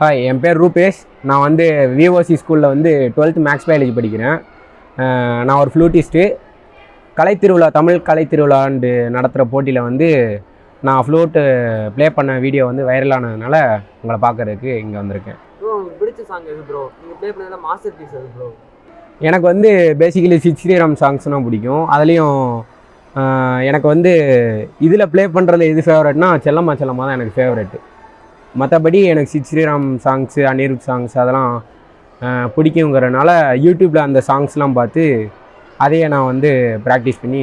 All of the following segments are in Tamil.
ஹாய் என் பேர் ரூபேஷ். நான் வந்து விஓசி ஸ்கூலில் வந்து டுவெல்த் மேக்ஸ் பயாலஜி படிக்கிறேன். நான் ஒரு ஃப்ளூட்டிஸ்ட்டு கலைத்திருவிழா தமிழ் கலைத்திருவிழாண்டு நடத்துகிற போட்டியில் வந்து நான் ஃப்ளூட்டு ப்ளே பண்ண வீடியோ வந்து வைரலானதுனால உங்களை பார்க்கறதுக்கு இங்கே வந்திருக்கேன். பிடிச்ச சாங் எது ப்ரோ நீங்கள் ப்ளே பண்ணதில் மாஸ்டர் பீஸ் எது ப்ரோ எனக்கு வந்து பேசிக்கலி சித் ஸ்ரீராம் சாங்ஸ்னால் பிடிக்கும். அதுலேயும் எனக்கு வந்து இதில் ப்ளே பண்ணுறது எது ஃபேவரட்னா செல்லம்மா செல்லம்மா தான் எனக்கு ஃபேவரெட்டு மற்றபடி எனக்கு சித் ஸ்ரீராம் சாங்ஸு அனிருத் சாங்ஸ் அதெல்லாம் பிடிக்குங்கிறனால யூடியூப்பில் அந்த சாங்ஸ்லாம் பார்த்து அதையே நான் வந்து ப்ராக்டிஸ் பண்ணி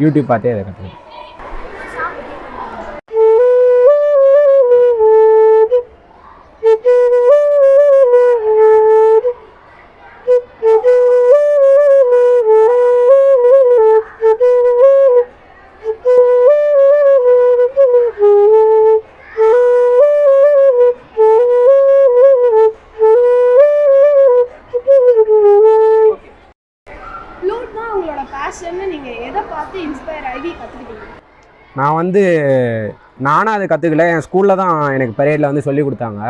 யூடியூப் பார்த்தே அதை கற்றுக்கிட்டேன் பேஷன்னு நீங்கள் எதை பார்த்து இன்ஸ்பயர் ஆகி கற்றுக்கிட்டீங்க நான் வந்து நானும் அதை கற்றுக்கல என் ஸ்கூலில் தான் எனக்கு பரேடில் வந்து சொல்லி கொடுத்தாங்க.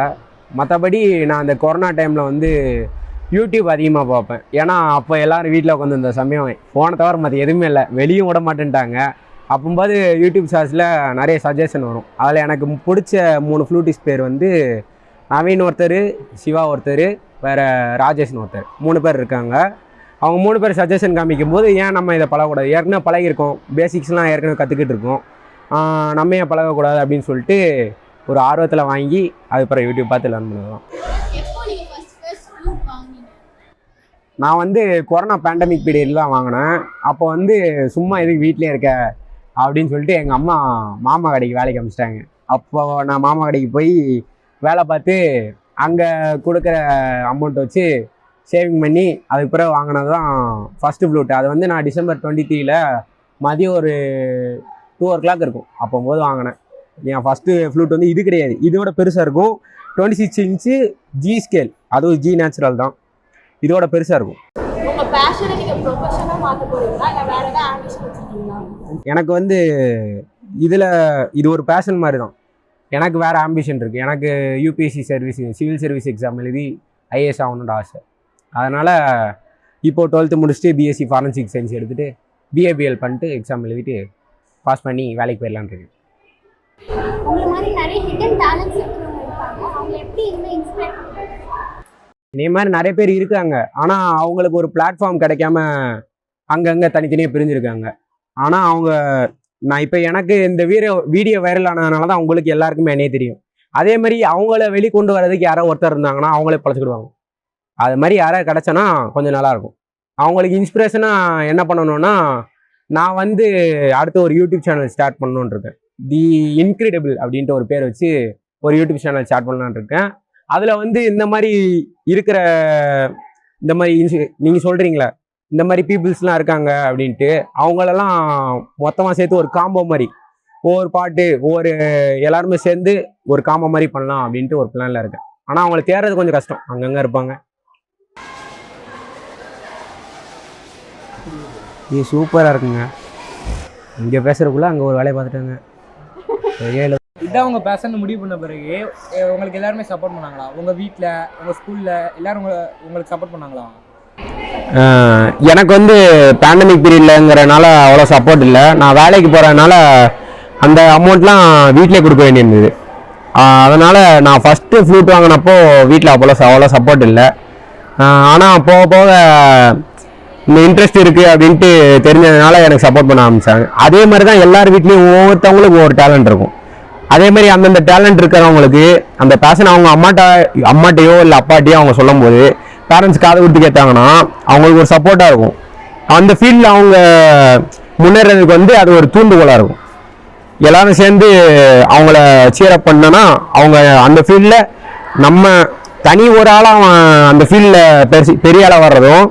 மற்றபடி நான் அந்த கொரோனா டைமில் வந்து யூடியூப் அதிகமாக பார்ப்பேன். ஏன்னா அப்போ எல்லோரும் வீட்டில் உட்காந்து இந்த சமயம் ஃபோனை தவிர மற்ற எதுவுமே இல்லை. வெளியும் விட மாட்டேன்ட்டாங்க. அப்போம்போது யூடியூப் சார்ஜில் நிறைய சஜஷன் வரும். அதில் எனக்கு பிடிச்ச மூணு ஃப்ளூட்டிஸ் பேர் வந்து நவீன் ஒருத்தர் சிவா ஒருத்தர் வேறு ராஜேஷ்னு ஒருத்தர். மூணு பேர் இருக்காங்க. அவங்க மூணு பேர் சஜஷன் காமிக்கும் போது ஏன் நம்ம இதை பழகக்கூடாது? ஏற்கனவே பழகிருக்கோம் பேசிக்ஸ்லாம் ஏற்கனவே கற்றுக்கிட்டு இருக்கோம். நம்ம ஏன் பழகக்கூடாது அப்படின்னு சொல்லிட்டு ஒரு ஆர்வத்தில் வாங்கி அதுக்கப்புறம் யூடியூப் பார்த்து லேர்ன் வாங்குனீங்க? நான் வந்து கொரோனா பேண்டமிக் பீரியடில் தான் வாங்கினேன். அப்போ வந்து சும்மா எதுக்கு வீட்டிலே இருக்க? அப்படின்னு சொல்லிட்டு எங்கள் அம்மா மாமா கடைக்கு வேலைக்கு அனுப்பிச்சிட்டாங்க அப்போ நான் மாமா கடைக்கு போய் வேலை பார்த்து அங்கே கொடுக்குற அமௌண்ட் வச்சு சேவிங் பண்ணி அதுக்கு பிறகு வாங்கினது தான் ஃபஸ்ட்டு ஃப்ளூட் அது வந்து நான் டிசம்பர் டுவெண்ட்டி த்ரீல மதியம் ஒரு டூ ஓ கிளாக் இருக்கும். அப்போம்போது வாங்கினேன். என் ஃபஸ்ட்டு ஃப்ளூட் வந்து இது கிடையாது. இதோட பெருசாக இருக்கும். Twenty six inch G scale அதுவும் ஜி நேச்சுரல் தான். இதோட பெருசாக இருக்கும். எனக்கு வந்து இதில் இது ஒரு பேஷன் மாதிரி தான் எனக்கு வேறு ஆம்பிஷன் இருக்குது எனக்கு UPSC service civil service exam எழுதி ஐஏஎஸ் ஆகணுன்ற ஆசை. அதனால் இப்போது டுவெல்த்து முடிச்சுட்டு பிஎஸ்சி ஃபாரன்சிக் சயின்ஸ் எடுத்துகிட்டு பிஏபிஎல் பண்ணிட்டு எக்ஸாம் எழுதிட்டு பாஸ் பண்ணி வேலைக்கு பண்ணுறாங்க இதே மாதிரி நிறைய பேர் இருக்காங்க. ஆனால் அவங்களுக்கு ஒரு பிளாட்ஃபார்ம் கிடைக்காம அங்கங்கே தனித்தனியாக பிரிஞ்சிருக்காங்க. ஆனால் அவங்க நான் இப்போ எனக்கு இந்த வீடியோ வீடியோ வைரல் ஆனதுனால தான் அவங்களுக்கு எல்லாருக்குமே என்னையே தெரியும். அதே மாதிரி அவங்கள வெளிக்கொண்டு வர்றதுக்கு யாரோ ஒருத்தர் இருந்தாங்கன்னா அவங்களே பழச்சிக்கிடுவாங்க. அது மாதிரி யாராவது கிடச்சோன்னா கொஞ்சம் நல்லாயிருக்கும். அவங்களுக்கு இன்ஸ்பிரேஷனாக என்ன பண்ணணும்னா நான் வந்து அடுத்து ஒரு யூடியூப் சேனல் ஸ்டார்ட் பண்ணணுன்னு இருக்கேன். தி இன்க்ரெடிபிள் அப்படின்ட்டு ஒரு பேர் வச்சு ஒரு யூடியூப் சேனல் ஸ்டார்ட் பண்ணலான்னு இருக்கேன். அதில் வந்து இந்த மாதிரி இருக்கிற இந்த மாதிரி இன்சு நீங்கள் சொல்கிறீங்களே இந்த மாதிரி பீப்புள்ஸ்லாம் இருக்காங்க அப்படின்ட்டு அவங்களெல்லாம் மொத்தமாக சேர்த்து ஒரு காம்போ மாதிரி ஒவ்வொரு பாட்டு ஒவ்வொரு எல்லாருமே சேர்ந்து ஒரு காம்போ மாதிரி பண்ணலாம் அப்படின்ட்டு ஒரு பிளானில் இருக்கேன். ஆனால் அவங்கள தேடுறது கொஞ்சம் கஷ்டம். அங்கங்கே இருப்பாங்க. இது சூப்பராக இருக்குங்க. இங்கே பேசுகிறக்குள்ள அங்கே ஒரு வேலையை பார்த்துட்டாங்க. ஏழு இதான் உங்க பேஷன் முடிவு பண்ண பிறகு உங்களுக்கு எல்லாருமே சப்போர்ட் பண்ணாங்களா? உங்க வீட்ல உங்க ஸ்கூல்ல எல்லாரும் உங்க உங்களுக்கு சப்போர்ட் பண்ணாங்களா? எனக்கு வந்து பேண்டமிக் பீரியட்லங்கிறனால அவ்வளோ சப்போர்ட் இல்லை. நான் வேலைக்கு போகிறதுனால அந்த அமௌண்ட்லாம் வீட்டிலே கொடுக்க வேண்டியிருந்தது. அதனால் நான் ஃபஸ்ட்டு ஃப்ளூட் வாங்கினப்போ வீட்டில் அவ்வளோ அவ்வளோ சப்போர்ட் இல்லை. ஆனால் போக போக இந்த இன்ட்ரெஸ்ட் இருக்குது அப்படின்ட்டு தெரிஞ்சதுனால எனக்கு சப்போர்ட் பண்ண ஆரம்பித்தாங்க அதே மாதிரி தான் எல்லார் வீட்லேயும் ஒவ்வொருத்தவங்களுக்கு ஒவ்வொரு டேலண்ட் இருக்கும். அதே மாதிரி அந்தந்த டேலண்ட் இருக்கிறவங்களுக்கு அந்த பேஷன் அவங்க அம்மாட்ட அம்மாட்டையோ இல்லை அப்பாட்டையோ அவங்க சொல்லும்போது பேரண்ட்ஸ் காது கொடுத்து கேட்டாங்கன்னா அவங்களுக்கு ஒரு சப்போர்ட்டாக இருக்கும். அந்த ஃபீல்டில் அவங்க முன்னேறதுக்கு வந்து அது ஒரு தூண்டுகோலாக இருக்கும். எல்லாரும் சேர்ந்து அவங்கள சீரப் பண்ணனா அவங்க அந்த ஃபீல்டில் நம்ம தனி ஒரு ஆளாக அவன் அந்த ஃபீல்டில் பெருசு பெரிய ஆளாக வர்றதும்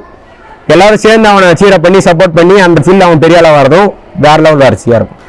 எல்லாரும் சேர்ந்து அவனை சீரப் பண்ணி சப்போர்ட் பண்ணி அந்த ஃபீல்டில் அவன் பெரிய ஆளாக வரதும் வேற லெவலில் அரிசியாக இருக்கும்.